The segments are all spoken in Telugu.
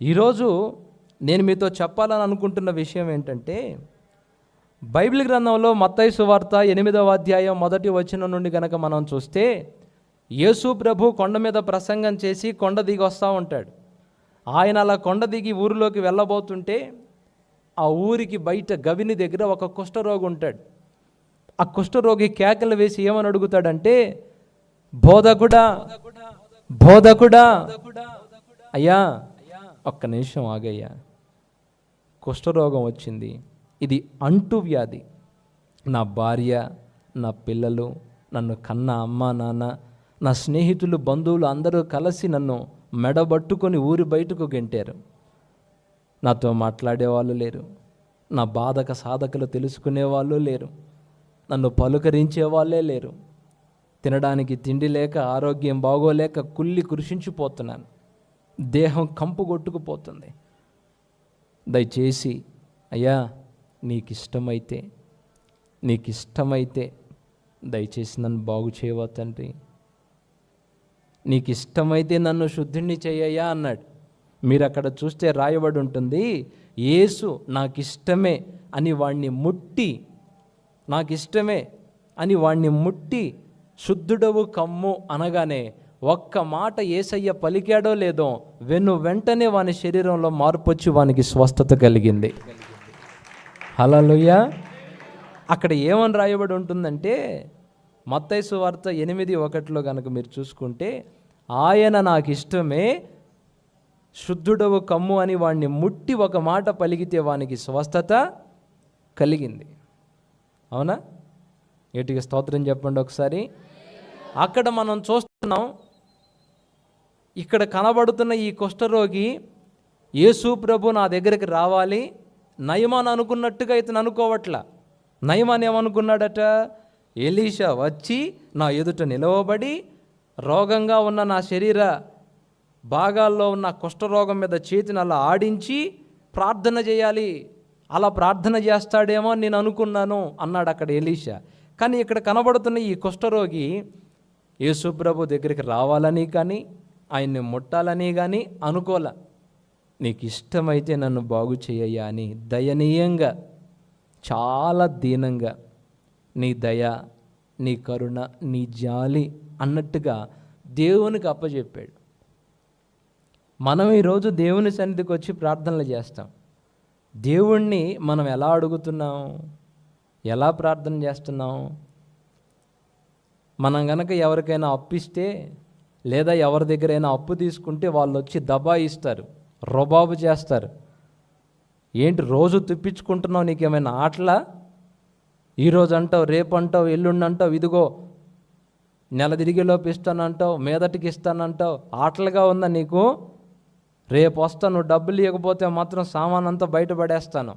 ఈరోజు నేను మీతో చెప్పాలని అనుకుంటున్న విషయం ఏంటంటే బైబిల్ గ్రంథంలో మత్తయి సువార్త ఎనిమిదవ అధ్యాయం మొదటి వచనం నుండి కనుక మనం చూస్తే యేసు ప్రభు కొండ మీద ప్రసంగం చేసి కొండ దిగి వస్తూ ఉంటాడు. ఆయన అలా కొండ దిగి ఊరిలోకి వెళ్ళబోతుంటే ఆ ఊరికి బయట గవిని దగ్గర ఒక కుష్ఠరోగి ఉంటాడు. ఆ కుష్ఠరోగి కేకలు వేసి ఏమని అడుగుతాడంటే బోధకుడా బోధకుడా అయ్యా ఒక్క నిమిషం ఆగయ్యా. కుష్ఠరోగం వచ్చింది. ఇది అంటువ్యాధి నా భార్య నా పిల్లలు నన్ను కన్న అమ్మ నాన్న నా స్నేహితులు బంధువులు అందరూ కలిసి నన్ను మెడబట్టుకొని ఊరి బయటకు గెంటారు. నాతో మాట్లాడే వాళ్ళు లేరు. నా బాధక సాధకలు తెలుసుకునే వాళ్ళు లేరు. నన్ను పలుకరించే వాళ్ళే లేరు. తినడానికి తిండి లేక ఆరోగ్యం బాగోలేక కుళ్ళి కృషించిపోతున్నాను. దేహం కంపు కొట్టుకుపోతుంది. దయచేసి అయ్యా నీకు ఇష్టమైతే నీకు ఇష్టమైతే దయచేసి నన్ను బాగు చేయవా తండ్రి? నీకు ఇష్టమైతే నన్ను శుద్ధిని చేయయ్యా అన్నాడు. మీరు అక్కడ చూస్తే రాయబడి ఉంటుంది యేసు నాకు ఇష్టమే అని వాణ్ణి ముట్టి నాకు ఇష్టమే అని వాణ్ణి ముట్టి శుద్ధుడవు కమ్ము అనగానే ఒక్క మాట ఏసయ్య పలికాడో లేదో వెన్ను వెంటనే వాని శరీరంలో మార్పు వచ్చి వానికి స్వస్థత కలిగింది. హలలుయ అక్కడ ఏమని రాయబడి ఉంటుందంటే మత్తైసు వార్త ఎనిమిది ఒకటిలో కనుక మీరు చూసుకుంటే ఆయన నాకు ఇష్టమే శుద్ధుడవు కమ్ము అని వాణ్ణి ముట్టి ఒక మాట పలికితే వానికి స్వస్థత కలిగింది. అవునా? ఏటికి స్తోత్రం చెప్పండి ఒకసారి. అక్కడ మనం చూస్తున్నాం ఇక్కడ కనబడుతున్న ఈ కుష్ఠరోగి యేసు ప్రభు నా దగ్గరికి రావాలి. నయమాన్ అనుకున్నట్టుగా ఇతను అనుకోవట్లా. నయమాన్ ఏమనుకున్నాడట? ఎలీషా వచ్చి నా ఎదుట నిలవబడి రోగంగా ఉన్న నా శరీర భాగాల్లో ఉన్న కుష్ఠరోగం మీద చేతిని అలా ఆడించి ప్రార్థన చేయాలి. అలా ప్రార్థన చేస్తాడేమో నేను అనుకున్నాను అన్నాడు అక్కడ ఎలీషా. కానీ ఇక్కడ కనబడుతున్న ఈ కుష్ఠరోగి యేసుప్రభు దగ్గరికి రావాలని కానీ ఆయన్ని ముట్టాలని కానీ అనుకోలే. నీకు ఇష్టమైతే నన్ను బాగు చేయయ్యా అని దయనీయంగా చాలా దీనంగా నీ దయ నీ కరుణ నీ జాలి అన్నట్టుగా దేవునికి అప్పచెప్పాడు మనం ఈరోజు దేవుని సన్నిధికి వచ్చి ప్రార్థనలు చేస్తాం. దేవుణ్ణి మనం ఎలా అడుగుతున్నాం? ఎలా ప్రార్థన చేస్తున్నాం? మనం గనక ఎవరికైనా అప్పిస్తే లేదా ఎవరి దగ్గరైనా అప్పు తీసుకుంటే వాళ్ళు వచ్చి దబాయిస్తారు రొబాబు చేస్తారు. ఏంటి రోజు తిప్పించుకుంటున్నావు నీకేమైనా ఆటలా? ఈరోజు అంటావు రేపు అంటావు ఎల్లుండి అంటావు ఇదిగో నెల తిరిగేలోపు ఇస్తానంటావు మీదటికి ఇస్తానంటావు ఆటలుగా ఉందా నీకు? రేపు వస్తాను డబ్బులు ఇవ్వకపోతే మాత్రం సామాన్ అంతా బయటపడేస్తాను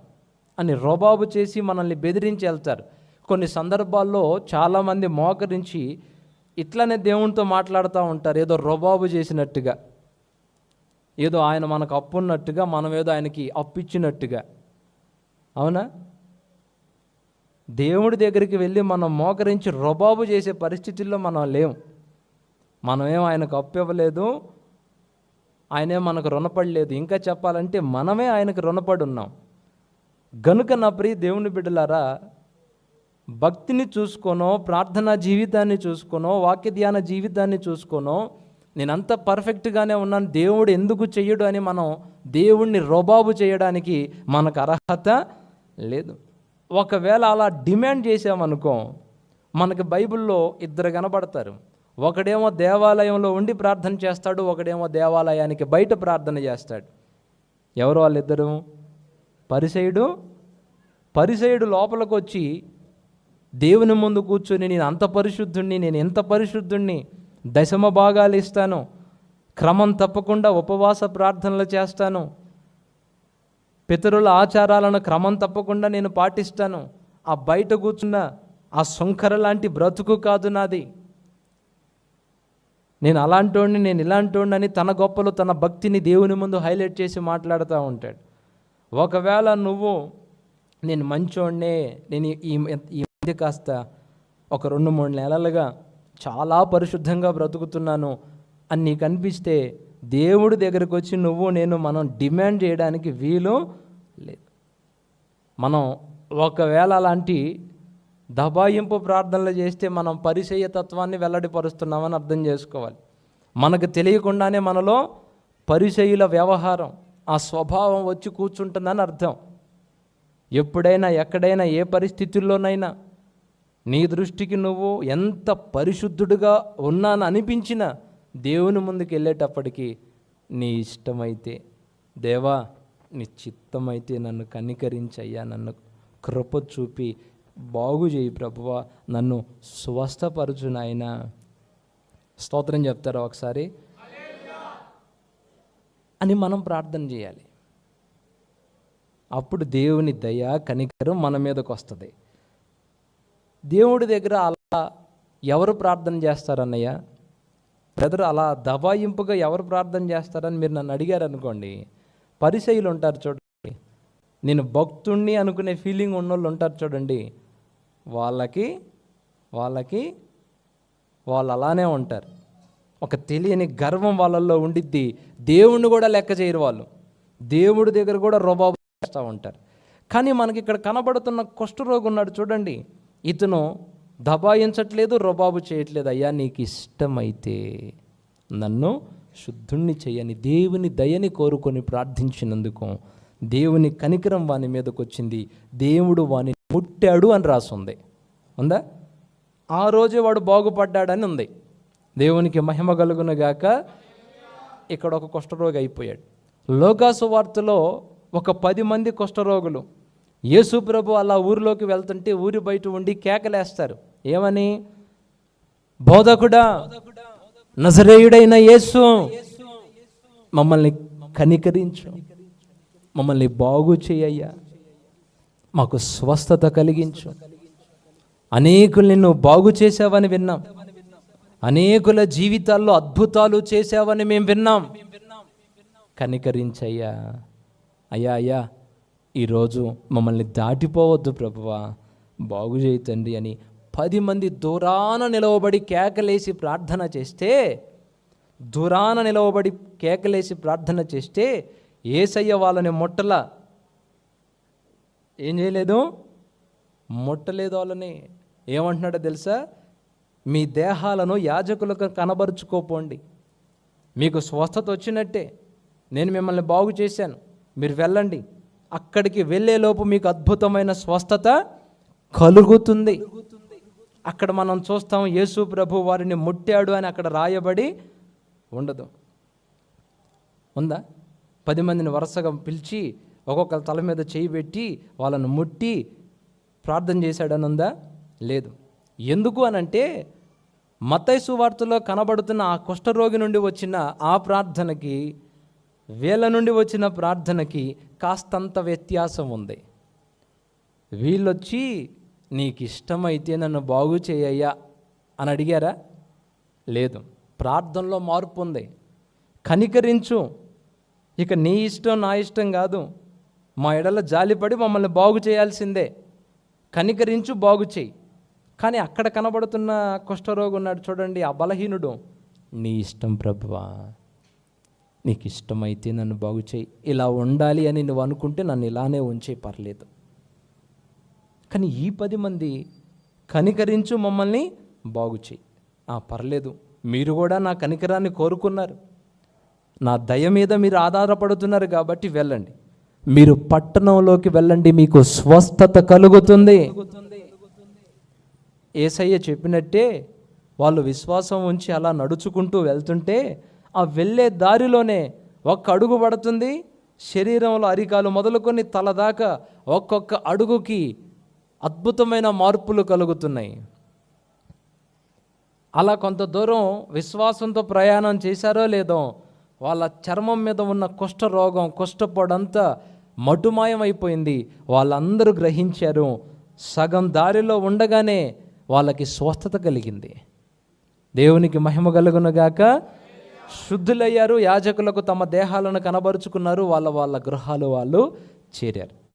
అని రొబాబు చేసి మనల్ని బెదిరించి వెళ్తారు. కొన్ని సందర్భాల్లో చాలామంది మోకరించి ఇట్లనే దేవునితో మాట్లాడుతూ ఉంటారు. ఏదో రొబాబు చేసినట్టుగా. ఏదో ఆయన మనకు అప్పు ఉన్నట్టుగా మనం ఏదో ఆయనకి అప్పిచ్చినట్టుగా. అవునా? దేవుడి దగ్గరికి వెళ్ళి మనం మోకరించి రొబాబు చేసే పరిస్థితుల్లో మనం లేం. మనమేం ఆయనకు అప్పివ్వలేదు. ఆయనే మనకు రుణపడలేదు. ఇంకా చెప్పాలంటే మనమే ఆయనకు రుణపడి ఉన్నాం గనుక నా ప్రియ దేవుని బిడ్డలారా భక్తిని చూసుకోనో ప్రార్థనా జీవితాన్ని చూసుకోనో వాక్య ధ్యాన జీవితాన్ని చూసుకోనో నేనంత పర్ఫెక్ట్గానే ఉన్నాను. దేవుడు ఎందుకు చెయ్యడు అని మనం దేవుణ్ణి రోబాబు చేయడానికి మనకు అర్హత లేదు. ఒకవేళ అలా డిమాండ్ చేసామనుకో మనకి బైబిల్లో ఇద్దరు కనబడతారు. ఒకడేమో దేవాలయంలో ఉండి ప్రార్థన చేస్తాడు ఒకడేమో దేవాలయానికి బయట ప్రార్థన చేస్తాడు. ఎవరు వాళ్ళిద్దరు? పరిసయుడు. పరిసయుడు లోపలికి వచ్చి దేవుని ముందు కూర్చొని నేను అంత పరిశుద్ధుణ్ణి నేను ఎంత పరిశుద్ధుణ్ణి దశమ భాగాలు ఇస్తాను క్రమం తప్పకుండా ఉపవాస ప్రార్థనలు చేస్తాను పితరుల ఆచారాలను క్రమం తప్పకుండా నేను పాటిస్తాను ఆ బయట కూర్చున్న ఆ సుంకర లాంటి బ్రతుకు కాదు నాది. నేను అలాంటోడిని నేను ఇలాంటోడిని అని తన గొప్పలు తన భక్తిని దేవుని ముందు హైలైట్ చేసి మాట్లాడుతూ ఉంటాడు. ఒకవేళ నువ్వు నేను మంచోడినే నేను ఈ ఈ మధ్య కాస్త ఒక రెండు మూడు నెలలుగా చాలా పరిశుద్ధంగా బ్రతుకుతున్నాను అని నీకు అనిపిస్తే దేవుడి దగ్గరకు వచ్చి నువ్వు నేను మనం డిమాండ్ చేయడానికి వీలు లేదు. మనం ఒకవేళ అలాంటి దబాయింపు ప్రార్థనలు చేస్తే మనం పరిచయ తత్వాన్ని వెల్లడిపరుస్తున్నామని అర్థం చేసుకోవాలి. మనకు తెలియకుండానే మనలో పరిచయుల వ్యవహారం ఆ స్వభావం వచ్చి కూర్చుంటుందని అర్థం. ఎప్పుడైనా ఎక్కడైనా ఏ పరిస్థితుల్లోనైనా నీ దృష్టికి నువ్వు ఎంత పరిశుద్ధుడుగా ఉన్నాను అనిపించిన దేవుని ముందుకు వెళ్ళేటప్పటికి నీ ఇష్టమైతే దేవా నీ చిత్తమైతే నన్ను కనికరించయ్యా నన్ను కృప చూపి బాగు చేయి ప్రభువా నన్ను స్వస్థపరచు నాయన. స్తోత్రం చెప్తారా ఒకసారి? అని మనం ప్రార్థన చేయాలి. అప్పుడు దేవుని దయ కనికరం మన మీదకి వస్తుంది దేవుడి దగ్గర అలా ఎవరు ప్రార్థన చేస్తారన్నయ్య? బ్రదర్ అలా దబాయింపుగా ఎవరు ప్రార్థన చేస్తారని మీరు నన్ను అడిగారు అనుకోండి పరిచయులు ఉంటారు చూడండి. నేను భక్తుణ్ణి అనుకునే ఫీలింగ్ ఉన్నోళ్ళు ఉంటారు చూడండి. వాళ్ళకి వాళ్ళకి వాళ్ళు అలానే ఉంటారు. ఒక తెలియని గర్వం వాళ్ళల్లో ఉండిద్ది. దేవుణ్ణి కూడా లెక్క చేయరు వాళ్ళు. దేవుడి దగ్గర కూడా రుబాబు చేస్తూ ఉంటారు. కానీ మనకి ఇక్కడ కనబడుతున్న కుష్ఠరోగి ఉన్నాడు చూడండి. ఇతను దబాయించట్లేదు రుబాబు చేయట్లేదు. అయ్యా నీకు ఇష్టమైతే నన్ను శుద్ధుణ్ణి చేయని దేవుని దయని కోరుకొని ప్రార్థించినందుకు దేవుని కనికరం వాని మీదకు వచ్చింది దేవుడు వాని ముట్టాడు అని రాసుంది. ఉందా? ఆ రోజే వాడు బాగుపడ్డాడని ఉంది. దేవునికి మహిమ కలుగునగాక ఇక్కడ ఒక కుష్ఠరోగి అయిపోయాడు. లోకాసు వార్తలో ఒక పది మంది కుష్ఠరోగులు యేసు ప్రభు అలా ఊరిలోకి వెళ్తుంటే ఊరి బయట ఉండి కేకలేస్తారు. ఏమని? బోధకుడా నజరేయుడైన యేసు మమ్మల్ని కనికరించు మమ్మల్ని బాగు చేయయ్యా. మాకు స్వస్థత కలిగించు. అనేకులు నిన్ను బాగు చేసావని విన్నాం. అనేకుల జీవితాల్లో అద్భుతాలు చేసావని మేము విన్నాం. కనికరించయ్యా. అయ్యా అయ్యా ఈరోజు మమ్మల్ని దాటిపోవద్దు ప్రభువా. బాగు చేయతండి అని పది మంది దూరాన నిలవబడి కేకలేసి ప్రార్థన చేస్తే దూరాన నిలవబడి కేకలేసి ప్రార్థన చేస్తే ఏసయ్య వాళ్ళని ముట్టల. ఏం చేయలేదు? ముట్టలేదు వాళ్ళని. ఏమంటున్నాడో తెలుసా? మీ దేహాలను యాజకులకు కనబరుచుకోపోండి. మీకు స్వస్థత వచ్చినట్టే. నేను మిమ్మల్ని బాగు చేశాను. మీరు వెళ్ళండి. అక్కడికి వెళ్ళేలోపు మీకు అద్భుతమైన స్వస్థత కలుగుతుంది. అక్కడ మనం చూస్తాం యేసు ప్రభు వారిని ముట్టాడు అని అక్కడ రాయబడి ఉండదు. ఉందా? పది మందిని వరుసగా పిలిచి ఒక్కొక్కరి తల మీద చేయి పెట్టి వాళ్ళను ముట్టి ప్రార్థన చేశాడని ఉందా? లేదు. ఎందుకు అనంటే మత్తైసు వార్తలో కనబడుతున్న ఆ కుష్ఠరోగి నుండి వచ్చిన ఆ ప్రార్థనకి వీళ్ళ నుండి వచ్చిన ప్రార్థనకి కాస్తంత వ్యత్యాసం ఉంది. వీళ్ళొచ్చి నీకు ఇష్టమైతే నన్ను బాగు చేయయ్యా అని అడిగారా? లేదు. ప్రార్థనలో మార్పు ఉంది. కనికరించు. ఇక నీ ఇష్టం నా ఇష్టం కాదు. మా ఎడల జాలిపడి మమ్మల్ని బాగు చేయాల్సిందే. కనికరించు బాగు చేయి. కానీ అక్కడ కనబడుతున్న కుష్ఠరోగి ఉన్నాడు చూడండి ఆ బలహీనుడు. నీ ఇష్టం ప్రభువా నీకు ఇష్టమైతే నన్ను బాగు చేయి. ఇలా ఉండాలి అని నువ్వు అనుకుంటే నన్ను ఇలానే ఉంచే పర్లేదు. కానీ ఈ పది మంది కనికరించు మమ్మల్ని బాగు చేయి. ఆ పర్లేదు. మీరు కూడా నా కనికరాన్ని కోరుకున్నారు. నా దయ మీద మీరు ఆధారపడుతున్నారు కాబట్టి వెళ్ళండి. మీరు పట్టణంలోకి వెళ్ళండి మీకు స్వస్థత కలుగుతుంది. ఏసయ్య చెప్పినట్టే వాళ్ళు విశ్వాసం ఉంచి అలా నడుచుకుంటూ వెళ్తుంటే ఆ వెళ్ళే దారిలోనే ఒక్క అడుగు పడుతుంది. శరీరంలో అరికాలు మొదలుకొని తల దాకా ఒక్కొక్క అడుగుకి అద్భుతమైన మార్పులు కలుగుతున్నాయి. అలా కొంత దూరం విశ్వాసంతో ప్రయాణం చేశారో లేదో వాళ్ళ చర్మం మీద ఉన్న కుష్ఠరోగం కుష్ఠపొడంతా మటుమాయమైపోయింది. వాళ్ళందరూ గ్రహించారు సగం దారిలో ఉండగానే వాళ్ళకి స్వస్థత కలిగింది. దేవునికి మహిమ కలుగునుగాక. శుద్ధులయ్యారు యాజకులకు తమ దేహాలను కనబరుచుకున్నారు వాళ్ళ వాళ్ళ గృహాలు వాళ్ళు చేరారు.